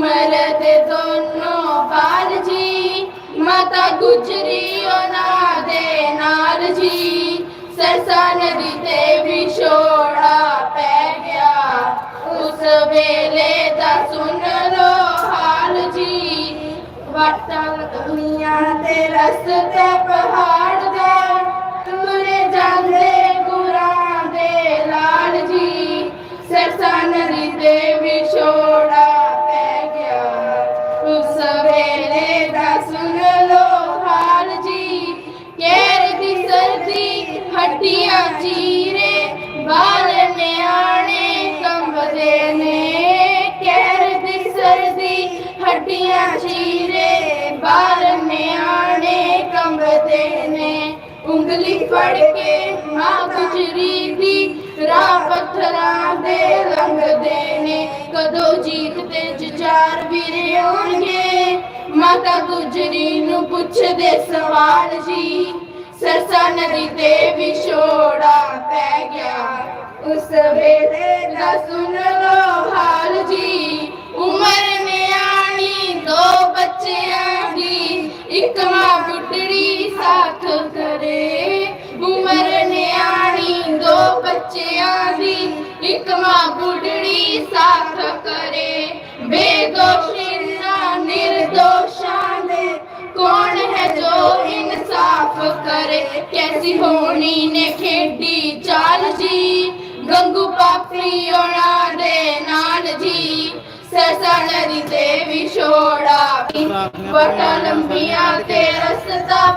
ਮਰਦ ਦੋਨੋਂ ਬਾਲ ਜੀ। ਮਾਤਾ ਗੁਜਰੀ ਉਹਨਾਂ ਦੇ ਨਾਲ ਜੀ। ਸਰਸਾ ਨਦੀ ਤੇ ਵਿਛੋੜਾ ਪੈ ਗਿਆ। ਉਸ ਵੇਲੇ ਦਾ ਸੁਣ ਲੋ ਹਾਲ ਜੀ। ਵਟਾਂ ਦੁਨੀਆ ਤੇ ਰਸਤੇ ਪਹਾੜ ਹੱਡੀਆਂ ਚੀਰੇ ਬਾਲ ਨਿਆਣੇ ਕੰਬਦੇ ਨੇ। ਕੇਰ ਦੀ ਸਰਦੀ ਹੱਡੀਆਂ ਚੀਰੇ, ਬਾਲ ਨਿਆਣੇ ਕੰਬਦੇ ਨੇ। ਉਂਗਲੀ ਫੜ ਕੇ ਮਾਂ ਗੁਜਰੀ ਦੀ ਰਾਹ ਪੱਥਰਾਂ ਦੇ ਲੰਘਦੇ ਨੇ। ਕਦੋਂ ਜੀਤ ਤੇ ਜਜਾਰ ਵੀਰੇ ਆਉਣਗੇ? ਮਾਤਾ ਗੁਜਰੀ ਨੂੰ ਪੁੱਛਦੇ ਸਵਾਲ ਜੀ। ਸਰਸਾ ਨਦੀ ਤੇ ਵਿਛੋੜਾ ਪੈ ਗਿਆ ਉਸ ਵੇਲੇ ਦਾ ਸੁਣ ਲੋ ਹਾਲ ਜੀ ਉਮਰ ਨਿਆਣੀ ਦੋ ਬੱਚਿਆਂ ਦੀ ਇੱਕ ਮਾਂ ਬੁੱਢੜੀ ਸਾਥ ਕਰੇ ਉਮਰ ਨਿਆਣੀ ਦੋ ਬੱਚਿਆਂ ਦੀ ਇੱਕ ਮਾਂ ਬੁੱਢੜੀ ਸਾਥ ਕਰੇ ਬੇਦੋਸ਼ੀ ਨਾ ਨਿਰਦੋਸ਼ਾਂ ਦੇ ਕੌਣ ਹੈ ਜੋ ਇਨਸਾਫ ਕਰੇ ਕੈਸੀ ਹੋਣੀ ਨੇ ਖੇਡੀ ਚਾਲ ਜੀ? ਗੰਗੂ ਪਾਪੀ ਉਹਨਾਂ ਦੇ ਨਾਲ ਜੀ। ਸਰਸਾ ਨਦੀ ਤੇ ਵਿਛੋੜਾ ਵਟਾ ਲੰਬੀਆਂ ਤੇ ਰਸਤਾ